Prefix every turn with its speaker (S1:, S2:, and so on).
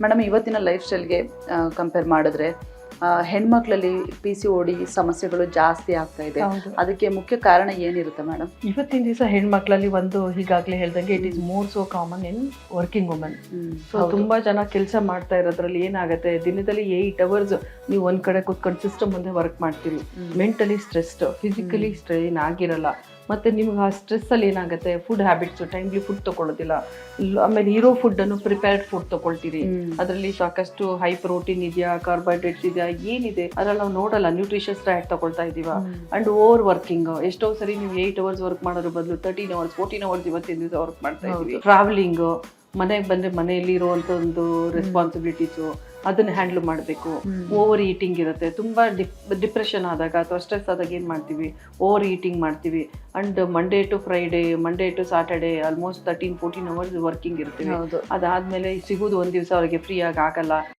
S1: Madam ಇವತ್ತಿನ life ಸ್ಟೈಲ್ಗೆ compare ಮಾಡಿದ್ರೆ ಹೆಣ್ಮಕ್ಳಲ್ಲಿ P C O D ಸಮಸ್ಯೆಗಳು ಜಾಸ್ತಿ ಆಗ್ತಾ ಇದೆ. ಅದಕ್ಕೆ ಮುಖ್ಯ ಕಾರಣ ಏನಿರುತ್ತೆ ಮೇಡಮ್
S2: ಇವತ್ತಿನ ದಿವಸ ಹೆಣ್ಮಕ್ಳಲ್ಲಿ ಒಂದು ಈಗಾಗಲೇ ಹೇಳ್ದಂಗೆ it is more so common in working women so ತುಂಬಾ ಜನ ಕೆಲಸ ಮಾಡ್ತಾ ಇರೋದ್ರಲ್ಲಿ ಏನಾಗುತ್ತೆ ದಿನದಲ್ಲಿ ಏಯ್ಟ್ ಅವರ್ಸ್ ನೀವು ಒಂದ್ ಕಡೆ ಕೂತ್ಕೊಂಡು ಸಿಸ್ಟಮ್ ಮುಂದೆ ವರ್ಕ್ ಮಾಡ್ತೀವಿ ಮೆಂಟಲಿ ಸ್ಟ್ರೆಸ್ಡ್ ಫಿಸಿಕಲಿ ಸ್ಟ್ರೈನ್ ಆಗಿರಲ್ಲ. ಮತ್ತೆ ನಿಮ್ಗೆ ಆ ಸ್ಟ್ರೆಸ್ಸಲ್ಲಿ ಏನಾಗುತ್ತೆ? ಫುಡ್ ಹ್ಯಾಬಿಟ್ಸು ಟೈಮ್ಲಿ ಫುಡ್ ತೊಗೊಳ್ಳೋದಿಲ್ಲ ಆಮೇಲೆ ಇರೋ ಫುಡ್ಡನ್ನು ಪ್ರಿಪೇರ್ಡ್ ಫುಡ್ ತೊಗೊಳ್ತೀರಿ ಅದರಲ್ಲಿ ಸಾಕಷ್ಟು ಹೈ ಪ್ರೋಟೀನ್ ಇದೆಯಾ ಕಾರ್ಬೋಹೈಡ್ರೇಟ್ಸ್ ಇದೆಯಾ ಏನಿದೆ? ಅದ್ರಲ್ಲಿ ನಾವು ನೋಡಲ್ಲ ನ್ಯೂಟ್ರಿಷಿಯಸ್ ಡಯಟ್ ತಗೊಳ್ತಾ ಇದೀವ. ಅಂಡ್ ಓವರ್ ವರ್ಕಿಂಗ್ ಎಷ್ಟೋ ಸರಿ ನೀವು ಏಯ್ಟ್ ಅವರ್ಸ್ ವರ್ಕ್ ಮಾಡೋದ್ರ ಬದಲು ತರ್ಟೀನ್ ಅವರ್ಸ್ ಫೋರ್ಟೀನ್ ಅವರ್ಸ್ ಇವತ್ತಿನ ದಿವಸ ವರ್ಕ್ ಮಾಡ್ತಾ ಇದ್ದೀವಿ ಟ್ರಾವೆಲಿಂಗ್ ಮನೆಗೆ ಬಂದ್ರೆ ಮನೆಯಲ್ಲಿ ಇರುವಂಥ ಒಂದು ರೆಸ್ಪಾನ್ಸಿಬಿಲಿಟೀಸು ಅದನ್ನ ಹ್ಯಾಂಡಲ್ ಮಾಡಬೇಕು. ಓವರ್ ಈಟಿಂಗ್ ಇರುತ್ತೆ. ತುಂಬಾ ಡಿಪ್ರೆಷನ್ ಆದಾಗ ಅಥವಾ ಸ್ಟ್ರೆಸ್ ಆದಾಗ ಏನ್ ಮಾಡ್ತೀವಿ? ಓವರ್ ಈಟಿಂಗ್ ಮಾಡ್ತೀವಿ. And Monday to Friday Monday to Saturday almost thirteen fourteen hours working ಇರ್ತೀವಿ. ಅದಾದ್ಮೇಲೆ ಸಿಗೋದು ಒಂದ್ ದಿವಸ ಅವ್ರಿಗೆ ಫ್ರೀ ಆಗಿ ಆಗಲ್ಲ.